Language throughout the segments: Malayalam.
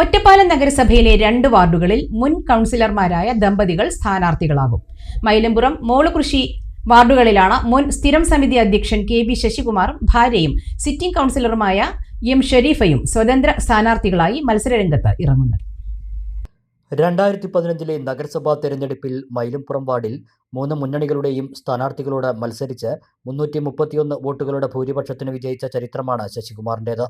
ഒറ്റപ്പാലം നഗരസഭയിലെ രണ്ട് വാർഡുകളിൽ മുൻ കൗൺസിലർമാരായ ദമ്പതികൾ സ്ഥാനാർത്ഥികളാകും. മൈലമ്പുറം മോളുകൃഷി വാർഡുകളിലാണ് മുൻ സ്ഥിരം സമിതി അധ്യക്ഷൻ കെ ബി ശശികുമാറും ഭാര്യയും സിറ്റിംഗ് കൗൺസിലറുമായ എം ഷെരീഫയും സ്വതന്ത്ര സ്ഥാനാർത്ഥികളായി മത്സരരംഗത്ത് ഇറങ്ങുന്നത്. രണ്ടായിരത്തി പതിനഞ്ചിലെ നഗരസഭാ തെരഞ്ഞെടുപ്പിൽ മൈലുംപുറം വാർഡിൽ മൂന്ന് മുന്നണികളുടെയും സ്ഥാനാർത്ഥികളോട് മത്സരിച്ച് മുന്നൂറ്റി മുപ്പത്തിയൊന്ന് വോട്ടുകളുടെ ഭൂരിപക്ഷത്തിന് വിജയിച്ച ചരിത്രമാണ് ശശികുമാറിന്റേത്.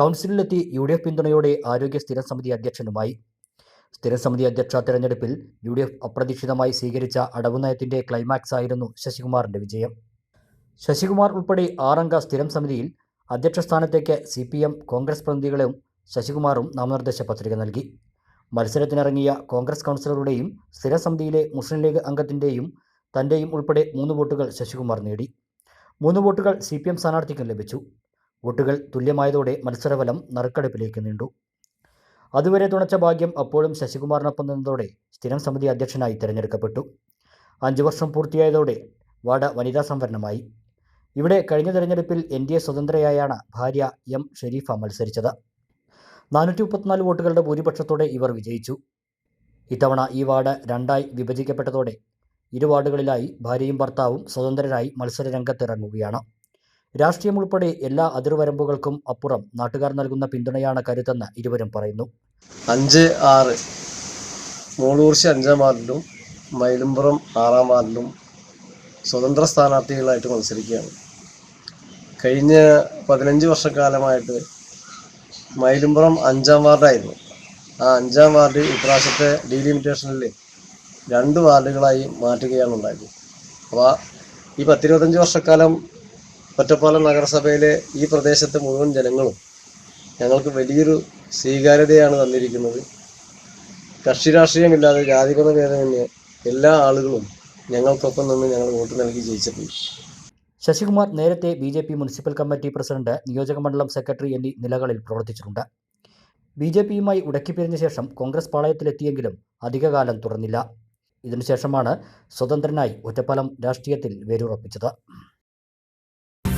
കൗൺസിലിലെത്തി യു ഡി എഫ് പിന്തുണയോടെ ആരോഗ്യ സ്ഥിരം സമിതി അധ്യക്ഷനുമായി. സ്ഥിരം സമിതി അധ്യക്ഷ തെരഞ്ഞെടുപ്പിൽ യു ഡി എഫ് അപ്രതീക്ഷിതമായി സ്വീകരിച്ച അടവ് നയത്തിന്റെ ക്ലൈമാക്സ് ആയിരുന്നു ശശികുമാറിന്റെ വിജയം. ശശികുമാർ ഉൾപ്പെടെ ആറംഗ സ്ഥിരം സമിതിയിൽ അധ്യക്ഷ സ്ഥാനത്തേക്ക് സി പി എം കോൺഗ്രസ് പ്രതിനിധികളും ശശികുമാറും നാമനിർദ്ദേശ പത്രിക നൽകി. മത്സരത്തിനിറങ്ങിയ കോൺഗ്രസ് കൗൺസിലറുടെയും സ്ഥിരം സമിതിയിലെ മുസ്ലിം ലീഗ് അംഗത്തിന്റെയും തന്റെയും ഉൾപ്പെടെ മൂന്ന് വോട്ടുകൾ ശശികുമാർ നേടി. മൂന്ന് വോട്ടുകൾ സി പി എം സ്ഥാനാർത്ഥിക്കും ലഭിച്ചു. വോട്ടുകൾ തുല്യമായതോടെ മത്സരഫലം നറുക്കെടുപ്പിലേക്ക് നീണ്ടു. അതുവരെ തുണച്ച ഭാഗ്യം അപ്പോഴും ശശികുമാറിനൊപ്പം നിന്നതോടെ സ്ഥിരം സമിതി അധ്യക്ഷനായി തിരഞ്ഞെടുക്കപ്പെട്ടു. അഞ്ചു വർഷം പൂർത്തിയായതോടെ വാർഡ് വനിതാ സംവരണമായി. ഇവിടെ കഴിഞ്ഞ തെരഞ്ഞെടുപ്പിൽ എൻ ഡി എ സ്വതന്ത്രയായാണ് ഭാര്യ എം ഷെരീഫ മത്സരിച്ചത്. നാനൂറ്റി മുപ്പത്തിനാല് വോട്ടുകളുടെ ഭൂരിപക്ഷത്തോടെ ഇവർ വിജയിച്ചു. ഇത്തവണ ഈ വാർഡ് രണ്ടായി വിഭജിക്കപ്പെട്ടതോടെ ഇരു വാർഡുകളിലായി ഭാര്യയും ഭർത്താവും സ്വതന്ത്രരായി മത്സര രംഗത്തിറങ്ങുകയാണ് രാഷ്ട്രീയം ഉൾപ്പെടെ എല്ലാ അതിർവരമ്പുകൾക്കും അപ്പുറം നാട്ടുകാർ നൽകുന്ന പിന്തുണയാണ് കരുത്തെന്ന് ഇരുവരും പറയുന്നു. അഞ്ച് ആറ് മൂളൂർശി അഞ്ചാം വാർഡിലും മൈലുംപുറം ആറാം വാർഡിലും സ്വതന്ത്ര സ്ഥാനാർത്ഥികളായിട്ട് മത്സരിക്കുകയാണ്. കഴിഞ്ഞ പതിനഞ്ച് വർഷക്കാലമായിട്ട് മൈലുംപുറം അഞ്ചാം വാർഡായിരുന്നു. ആ അഞ്ചാം വാർഡ് ഇപ്രാവശ്യത്തെ ഡീലിമിറ്റേഷനിൽ രണ്ട് വാർഡുകളായി മാറ്റുകയാണ് ഉണ്ടായത്. അപ്പോൾ ഈ പത്തിരുപത്തഞ്ച് വർഷക്കാലം ഒറ്റപ്പാലം നഗരസഭയിലെ ഈ പ്രദേശത്തെ മുഴുവൻ ജനങ്ങളും ഞങ്ങൾക്ക് വലിയൊരു സ്വീകാര്യതയാണ് തന്നിരിക്കുന്നത്. കക്ഷി രാഷ്ട്രീയമില്ലാതെ ജാതിമത ഭേദമന്യേ എല്ലാ ആളുകളും ഞങ്ങൾക്കൊപ്പം നിന്ന് ഞങ്ങൾ വോട്ട് നൽകി ജയിച്ചിട്ടുണ്ട് ശശികുമാർ നേരത്തെ B J P municipal committee president നിയോജകമണ്ഡലം സെക്രട്ടറി എന്നീ നിലകളിൽ പ്രവർത്തിച്ചിട്ടുണ്ട്. ബി ജെ പിയുമായി ഉടക്കിപ്പിരിഞ്ഞ ശേഷം കോൺഗ്രസ് പാളയത്തിലെത്തിയെങ്കിലും അധികകാലം തുടർന്നില്ല. ഇതിനുശേഷമാണ് സ്വതന്ത്രനായി ഒറ്റപ്പാലം രാഷ്ട്രീയത്തിൽ വേരുറപ്പിച്ചത്.